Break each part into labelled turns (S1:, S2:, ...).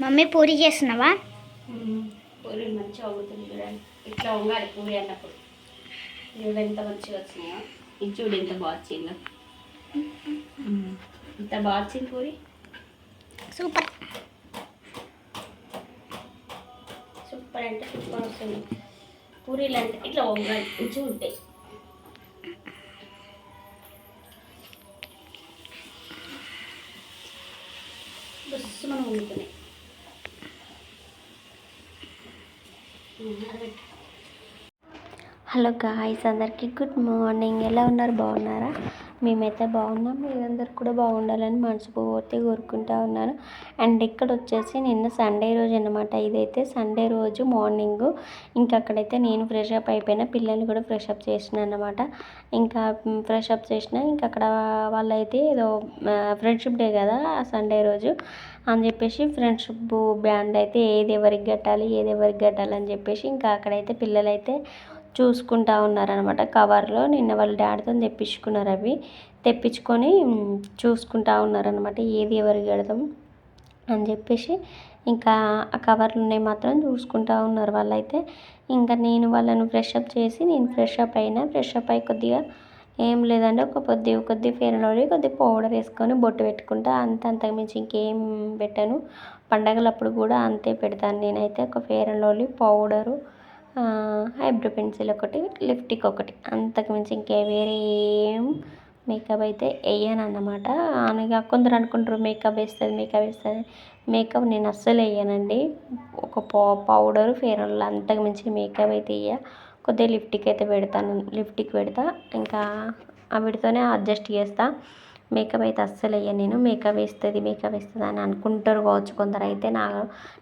S1: Mummy puri చేస్తున్నావా?
S2: పూరి మంచిగా అవుతుంది చూడండి ఇట్లా ఉండాలి పూరి అన్నప్పుడు. ఇవి ఎంత మంచిగా వచ్చినాయో ఇది చూడు ఎంత బాగా వచ్చిందో. ఎంత బాగా వచ్చింది పూరి?
S1: సూపర్.
S2: సూపర్ అంటే సూపర్ వస్తుంది. పూరీలు అంటే ఇట్లా వంగాలి మంచిగా ఉంటాయి బస్సు మనం వండుకునే.
S3: హలో గాయస్ అందరికీ గుడ్ మార్నింగ్. ఎలా ఉన్నారు? బాగున్నారా? మేమైతే బాగున్నాం. మీరందరూ కూడా బాగుండాలని మనస్ఫూర్తి కోరుకుంటా ఉన్నాను. అండ్ ఇక్కడ వచ్చేసి నిన్న సండే రోజు అనమాట ఇదైతే సండే రోజు మార్నింగ్. ఇంకా అక్కడైతే నేను ఫ్రెష్ అప్ అయిపోయినా పిల్లల్ని కూడా ఫ్రెష్ అప్ చేసిన అనమాట ఇంకా ఫ్రెష్ అప్ చేసిన. ఇంకా అక్కడ వాళ్ళైతే ఏదో ఫ్రెండ్షిప్ డే కదా సండే రోజు అని చెప్పేసి ఫ్రెండ్షిప్ బ్యాండ్ అయితే ఏది ఎవరికి కట్టాలి ఏది ఎవరికి కట్టాలి అని చెప్పేసి ఇంకా అక్కడైతే పిల్లలైతే చూసుకుంటా ఉన్నారనమాట కవర్లో నిన్న వాళ్ళ డాడీతో తెప్పించుకున్నారు అవి. తెప్పించుకొని చూసుకుంటా ఉన్నారనమాట ఏది ఎవరికి పెడదాం అని చెప్పేసి ఇంకా ఆ కవర్లు ఉన్నాయి మాత్రం చూసుకుంటా ఉన్నారు వాళ్ళైతే. ఇంకా నేను వాళ్ళను ఫ్రెష్అప్ చేసి నేను ఫ్రెష్ అప్ అయినా ఫ్రెష్ అప్ అయి కొద్దిగా ఏం లేదంటే ఒక కొద్ది కొద్ది ఫేర్ అండ్ లవ్లీ కొద్ది పౌడర్ వేసుకొని బొట్టు పెట్టుకుంటా అంత అంతకు మించి ఇంకేం పెట్టాను. పండగలప్పుడు కూడా అంతే పెడతాను. నేనైతే ఒక Fair and Lovely powder eyebrow pencil ఒకటి లిప్టిక్ ఒకటి. అంతకు మించి ఇంకే వేరే ఏం మేకప్ అయితే వేయను అన్నమాట అనగా కొందరు అనుకుంటారు మేకప్ వేస్తుంది మేకప్ వేస్తుంది. మేకప్ నేను అస్సలు వేయనండి ఒక పౌ పౌడర్ ఫేర్ అండ్ అంతకు మించి మేకప్ అయితే వేయ కొద్దిగా లిప్టిక్ అయితే పెడతాను లిప్టిక్ పెడతా. ఇంకా ఆ వీటితోనే అడ్జస్ట్ చేస్తా. మేకప్ అయితే అస్సలు వేయను నేను. మేకప్ వేస్తుంది మేకప్ వేస్తుంది అని అనుకుంటారు కావచ్చు కొందరు. అయితే నా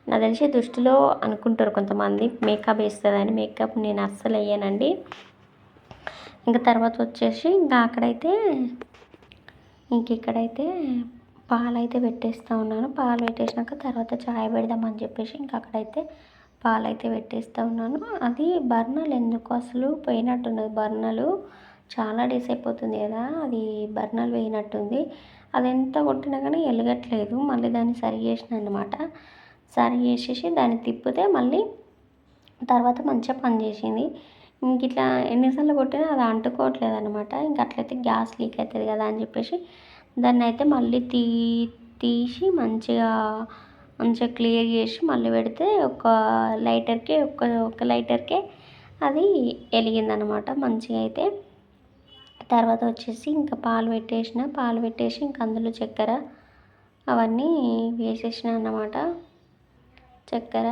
S3: నా తెలిసి దృష్టిలో అనుకుంటారు కొంతమంది. మేకప్ వేస్తుందని మేకప్ నేను అస్సలు వేయనండి. ఇంకా తర్వాత వచ్చేసి ఇంకా అక్కడైతే ఇంక ఇక్కడైతే పాలు అయితే పెట్టేస్తూ ఉన్నాను. పాలు పెట్టేసినాక తర్వాత చాయ్ పెడదామని చెప్పేసి ఇంకా అక్కడైతే పాలు అయితే పెట్టేస్తూ ఉన్నాను. అది బర్నలు ఎందుకు? అసలు పోయినట్టున్నది బర్నలు. చాలా డేస్ అయిపోతుంది కదా అది బర్నర్ వేయినట్టుంది. అది ఎంత కొట్టినా కానీ వెలగట్లేదు మళ్ళీ దాన్ని సరి చేసిన అనమాట సరి చేసేసి దాన్ని తిప్పితే మళ్ళీ తర్వాత మంచిగా పనిచేసింది ఇంక ఇట్లా ఎన్నిసార్లు కొట్టినా అది అంటుకోవట్లేదు అనమాట ఇంక అట్లయితే గ్యాస్ లీక్ అవుతుంది కదా అని చెప్పేసి దాన్ని అయితే మళ్ళీ తీ తీసి మంచిగా మంచిగా క్లియర్ చేసి మళ్ళీ పెడితే ఒక లైటర్కే ఒక ఒక లైటర్కే అది వెలిగిందనమాట మంచిగా అయితే తర్వాత వచ్చేసి ఇంకా పాలు పెట్టేసిన పాలు పెట్టేసి ఇంకా అందులో చక్కెర అవన్నీ వేసేసిన అన్నమాట. చక్కెర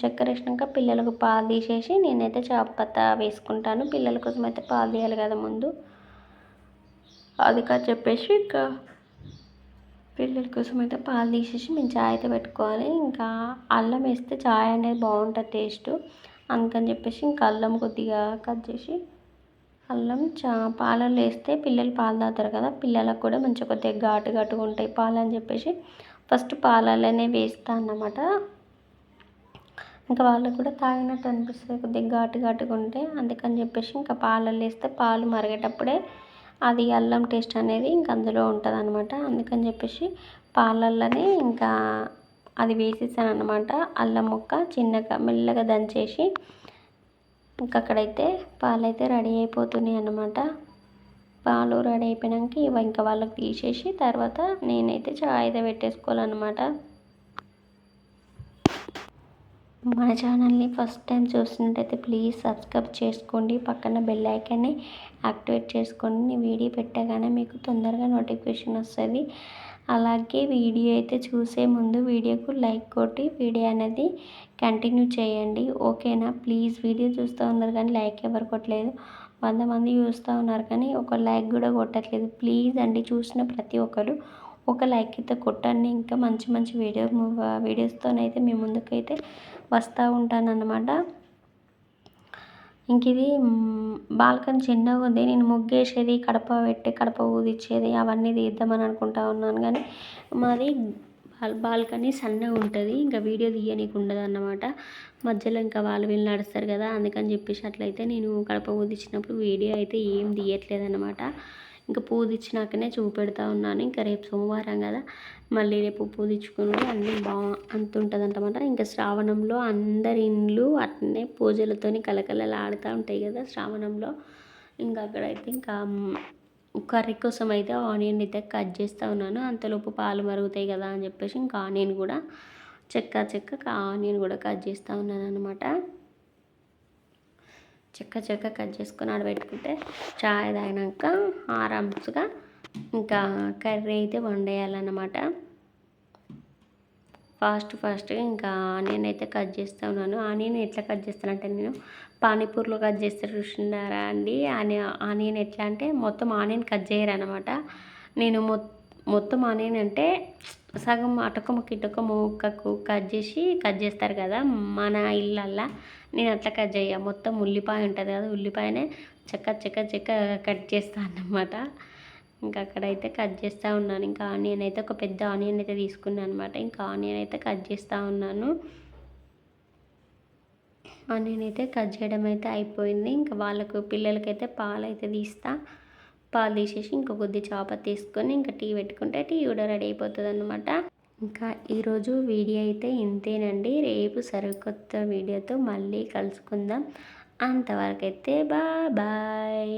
S3: చక్కెర వేసినాక పిల్లలకు పాలు తీసేసి నేనైతే చాపత్త వేసుకుంటాను. పిల్లల కోసం అయితే పాలు తీయాలి కదా ముందు. అది కాదు చెప్పేసి ఇంకా పిల్లల కోసం అయితే పాలు తీసేసి మేము చాయ్ అయితే పెట్టుకోవాలి. ఇంకా అల్లం వేస్తే చాయ్ అనేది బాగుంటుంది టేస్ట్. అందుకని చెప్పేసి ఇంకా అల్లం కొద్దిగా కట్ చేసి అల్లం చా పాలల్లో వేస్తే పిల్లలు పాలు తాగుతారు కదా పిల్లలకు కూడా మంచిగా కొద్దిగా ఘాటు ఘాటుగా ఉంటాయి పాలు అని చెప్పేసి. ఫస్ట్ పాలల్లోనే వేస్తా అన్నమాట. ఇంకా వాళ్ళకు కూడా తాగినట్టు అనిపిస్తుంది కొద్దిగా ఘాటు ఘాటుగా ఉంటే. అందుకని చెప్పేసి ఇంకా పాలల్లో వేస్తే పాలు మరిగేటప్పుడే అది అల్లం టేస్ట్ అనేది ఇంకా అందులో ఉంటుంది అనమాట అందుకని చెప్పేసి పాలల్లోనే ఇంకా అది వేసేసాను అనమాట అల్లం ముక్క చిన్నగా మెల్లగా దంచేసి ఇంకా అక్కడైతే పాలు రెడీ అయిపోతున్నాయి అన్నమాట. పాలు రెడీ అయిపోయాక ఇవి ఇంకా వాళ్ళకి తీసేసి తర్వాత నేనైతే చాయ్ అయితే పెట్టేసుకోవాలన్నమాట. మన ఛానల్ని ఫస్ట్ టైం చూసినట్టయితే ప్లీజ్ సబ్స్క్రైబ్ చేసుకోండి. పక్కన బెల్ ఐకాన్ని యాక్టివేట్ చేసుకోండి. నేను వీడియో పెట్టగానే మీకు తొందరగా నోటిఫికేషన్ వస్తుంది. అలాగే వీడియో అయితే చూసే ముందు వీడియోకు లైక్ కొట్టి వీడియో అనేది కంటిన్యూ చేయండి. ఓకేనా? ప్లీజ్ వీడియో చూస్తూ ఉన్నారు కానీ లైక్ ఎవరు కొట్టలేదు. వంద మంది చూస్తూ ఉన్నారు కానీ ఒక లైక్ కూడా కొట్టట్లేదు. ప్లీజ్ అండి చూసిన ప్రతి ఒక్కరు ఒక లైక్ అయితే కొట్టండి. ఇంకా మంచి మంచి వీడియో వీడియోస్తోనైతే మీ ముందుకైతే వస్తూ ఉంటాను అన్నమాట ఇంక ఇది బాల్కనీ చిన్నగా ఉంది. నేను ముగ్గేసేది కడప పెట్టి కడప ఊదిచ్చేది అవన్నీ తీద్దామని అనుకుంటా ఉన్నాను. కానీ మాది బాల్కనీ సన్నగా ఉంటుంది. ఇంకా వీడియో తీయనీకి ఉండదు అన్నమాట మధ్యలో ఇంకా వాళ్ళు వీళ్ళు నడుస్తారు కదా అందుకని చెప్పేసి అట్లయితే నేను కడప ఊదిచ్చినప్పుడు వీడియో అయితే ఏం తీయట్లేదు అనమాట ఇంకా పూదిచ్చినాకనే చూపెడతా ఉన్నాను. ఇంకా రేపు సోమవారం కదా మళ్ళీ రేపు పూజించుకుని అన్నీ బాగా అంత ఉంటుందంటమాట ఇంకా శ్రావణంలో అందరి ఇండ్లు అట్నే పూజలతోని కలకలలాడుతూ ఉంటాయి కదా శ్రావణంలో. ఇంకా అక్కడైతే ఇంకా కర్రీ కోసం అయితే ఆనియన్ అయితే కట్ చేస్తూ ఉన్నాను. అంతలోపు పాలు మరుగుతాయి కదా అని చెప్పేసి ఇంకా ఆనియన్ కూడా చెక్క చెక్క ఆనియన్ కూడా కట్ చేస్తూ ఉన్నాను అనమాట చెక్క చెక్క కట్ చేసుకొని ఆడబెట్టుకుంటే చాయ్ తాగినాక ఆరామ్స్గా ఇంకా కర్రీ అయితే వండేయాలన్నమాట. ఫాస్ట్ ఫాస్ట్గా ఇంకా ఆనియన్ అయితే కట్ చేస్తూ ఉన్నాను. ఆనియన్ ఎట్లా కట్ చేస్తానంటే నేను పానీపూరిలో కట్ చేస్తే చూసినారా అండి? ఆనియన్ ఆనియన్ ఎట్లా అంటే మొత్తం ఆనియన్ కట్ చేయరనమాట నేను మొత్తం ఆనియన్ అంటే సగం అటకము ముక్క ముక్కకు కట్ చేసి కట్ చేస్తారు కదా మన ఇళ్ళల్లో. నేను అట్లా కట్ చేయ మొత్తం ఉల్లిపాయ ఉంటుంది కదా ఉల్లిపాయనే చెక్క చెక్క చెక్క కట్ చేస్తాను అన్నమాట. ఇంకా అక్కడైతే కట్ చేస్తూ ఉన్నాను. ఇంకా ఆనియన్ అయితే ఒక పెద్ద ఆనియన్ అయితే తీసుకున్నాను అనమాట ఇంకా ఆనియన్ అయితే కట్ చేస్తూ ఉన్నాను. ఆనియన్ అయితే కట్ చేయడం అయితే అయిపోయింది. ఇంకా వాళ్ళకు పిల్లలకైతే పాలు అయితే తీస్తా. పాలు తీసేసి ఇంకో కొద్ది చేప తీసుకొని ఇంకా టీ పెట్టుకుంటే టీ కూడా రెడీ అయిపోతుంది అనమాట ఇంకా ఈరోజు వీడియో అయితే ఇంతేనండి. రేపు సరికొత్త వీడియోతో మళ్ళీ కలుసుకుందాం. అంతవరకైతే బాయ్ బాయ్